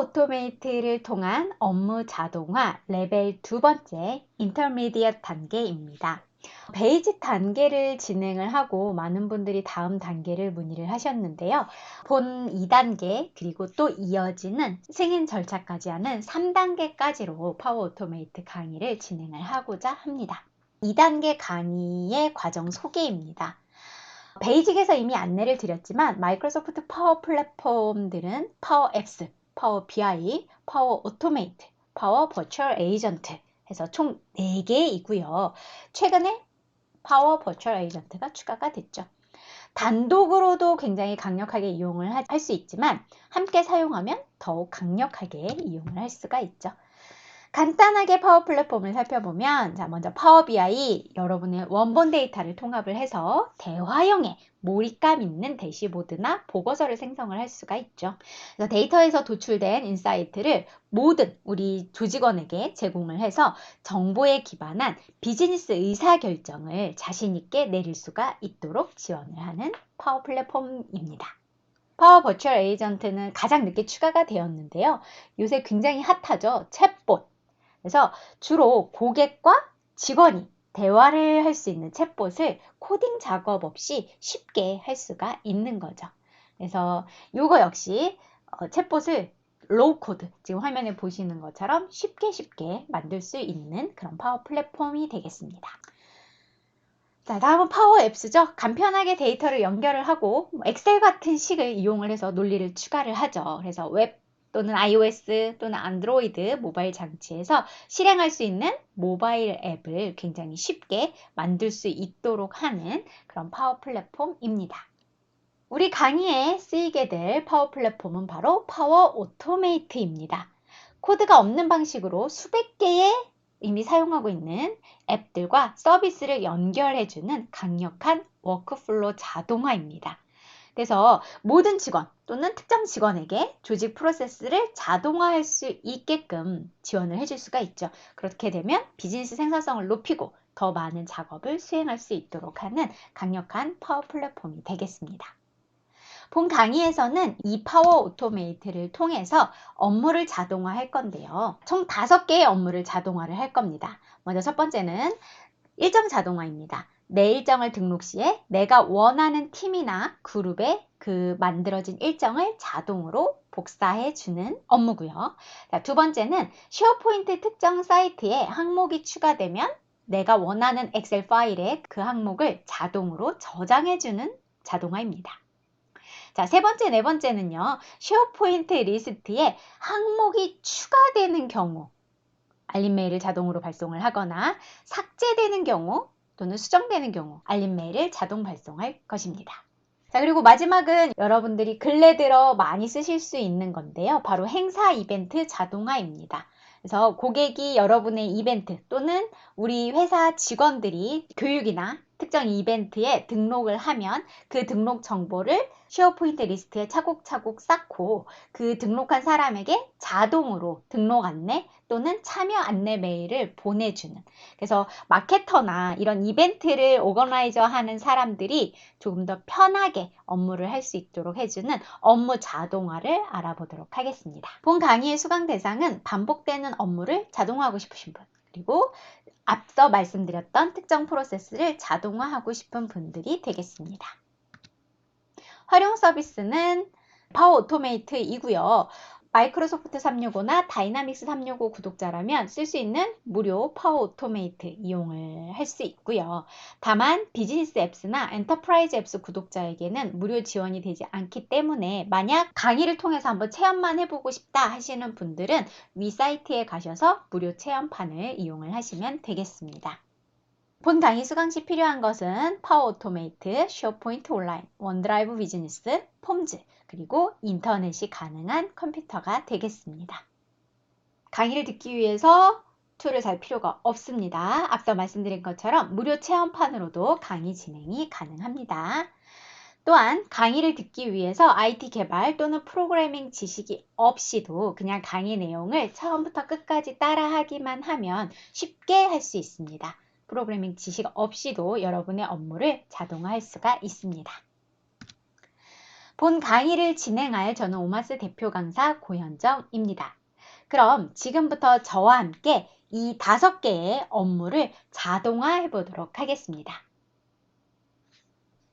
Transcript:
오토메이트를 통한 업무 자동화 레벨 두 번째 인터미디엇 단계입니다. 베이직 단계를 진행을 하고 많은 분들이 다음 단계를 문의를 하셨는데요. 본 2단계 그리고 또 이어지는 승인 절차까지 하는 3단계까지로 파워 오토메이트 강의를 진행을 하고자 합니다. 2단계 강의의 과정 소개입니다. 베이직에서 이미 안내를 드렸지만 마이크로소프트 파워 플랫폼들은 파워 앱스, 파워 BI, 파워 오토메이트, 파워 버추얼 에이전트 해서 총 4개이고요. 최근에 파워 버추얼 에이전트가 추가가 됐죠. 단독으로도 굉장히 강력하게 이용을 할 수 있지만 함께 사용하면 더욱 강력하게 이용을 할 수가 있죠. 간단하게 파워 플랫폼을 살펴보면 자 먼저 파워 BI 여러분의 원본 데이터를 통합을 해서 대화형의 몰입감 있는 대시보드나 보고서를 생성을 할 수가 있죠. 그래서 데이터에서 도출된 인사이트를 모든 우리 조직원에게 제공을 해서 정보에 기반한 비즈니스 의사결정을 자신있게 내릴 수가 있도록 지원을 하는 파워 플랫폼입니다. 파워 버추얼 에이전트는 가장 늦게 추가가 되었는데요. 요새 굉장히 핫하죠. 챗봇. 그래서 주로 고객과 직원이 대화를 할 수 있는 챗봇을 코딩 작업 없이 쉽게 할 수가 있는 거죠. 그래서 이거 역시 어, 챗봇을 로우 코드, 지금 화면에 보시는 것처럼 쉽게 쉽게 만들 수 있는 그런 파워 플랫폼이 되겠습니다. 자, 다음은 파워 앱스죠. 간편하게 데이터를 연결을 하고 뭐 엑셀 같은 식을 이용을 해서 논리를 추가를 하죠. 그래서 웹 또는 iOS 또는 안드로이드 모바일 장치에서 실행할 수 있는 모바일 앱을 굉장히 쉽게 만들 수 있도록 하는 그런 파워 플랫폼입니다. 우리 강의에 쓰이게 될 파워 플랫폼은 바로 파워 오토메이트입니다. 코드가 없는 방식으로 수백 개의 이미 사용하고 있는 앱들과 서비스를 연결해주는 강력한 워크플로 자동화입니다. 그래서 모든 직원 또는 특정 직원에게 조직 프로세스를 자동화할 수 있게끔 지원을 해줄 수가 있죠. 그렇게 되면 비즈니스 생산성을 높이고 더 많은 작업을 수행할 수 있도록 하는 강력한 파워 플랫폼이 되겠습니다. 본 강의에서는 이 파워 오토메이트를 통해서 업무를 자동화할 건데요. 총 5개의 업무를 자동화를 할 겁니다. 먼저 첫 번째는 일정 자동화입니다. 내 일정을 등록 시에 내가 원하는 팀이나 그룹에 그 만들어진 일정을 자동으로 복사해 주는 업무고요. 두 번째는 쉐어포인트 특정 사이트에 항목이 추가되면 내가 원하는 엑셀 파일에 그 항목을 자동으로 저장해 주는 자동화입니다. 자, 세 번째, 네 번째는요. 쉐어포인트 리스트에 항목이 추가되는 경우 알림 메일을 자동으로 발송을 하거나 삭제되는 경우 또는 수정되는 경우 알림 메일을 자동 발송할 것입니다. 자, 그리고 마지막은 여러분들이 근래 들어 많이 쓰실 수 있는 건데요. 바로 행사 이벤트 자동화입니다. 그래서 고객이 여러분의 이벤트 또는 우리 회사 직원들이 교육이나 특정 이벤트에 등록을 하면 그 등록 정보를 쉐어포인트 리스트에 차곡차곡 쌓고 그 등록한 사람에게 자동으로 등록 안내 또는 참여 안내 메일을 보내주는 그래서 마케터나 이런 이벤트를 오거나이저 하는 사람들이 조금 더 편하게 업무를 할 수 있도록 해주는 업무 자동화를 알아보도록 하겠습니다. 본 강의의 수강 대상은 반복되는 업무를 자동화하고 싶으신 분 그리고 앞서 말씀드렸던 특정 프로세스를 자동화하고 싶은 분들이 되겠습니다. 활용 서비스는 파워 오토메이트이고요. 마이크로소프트 365나 다이나믹스 365 구독자라면 쓸 수 있는 무료 파워 오토메이트 이용을 할 수 있고요. 다만 비즈니스 앱스나 엔터프라이즈 앱스 구독자에게는 무료 지원이 되지 않기 때문에 만약 강의를 통해서 한번 체험만 해보고 싶다 하시는 분들은 위 사이트에 가셔서 무료 체험판을 이용을 하시면 되겠습니다. 본 강의 수강 시 필요한 것은 파워 오토메이트, 쇼포인트 온라인, 원드라이브 비즈니스, 폼즈, 그리고 인터넷이 가능한 컴퓨터가 되겠습니다. 강의를 듣기 위해서 툴을 살 필요가 없습니다. 앞서 말씀드린 것처럼 무료 체험판으로도 강의 진행이 가능합니다. 또한 강의를 듣기 위해서 IT 개발 또는 프로그래밍 지식이 없이도 그냥 강의 내용을 처음부터 끝까지 따라하기만 하면 쉽게 할 수 있습니다. 프로그래밍 지식 없이도 여러분의 업무를 자동화할 수가 있습니다. 본 강의를 진행할 저는 오마스 대표 강사 고현정입니다. 그럼 지금부터 저와 함께 이 다섯 개의 업무를 자동화해 보도록 하겠습니다.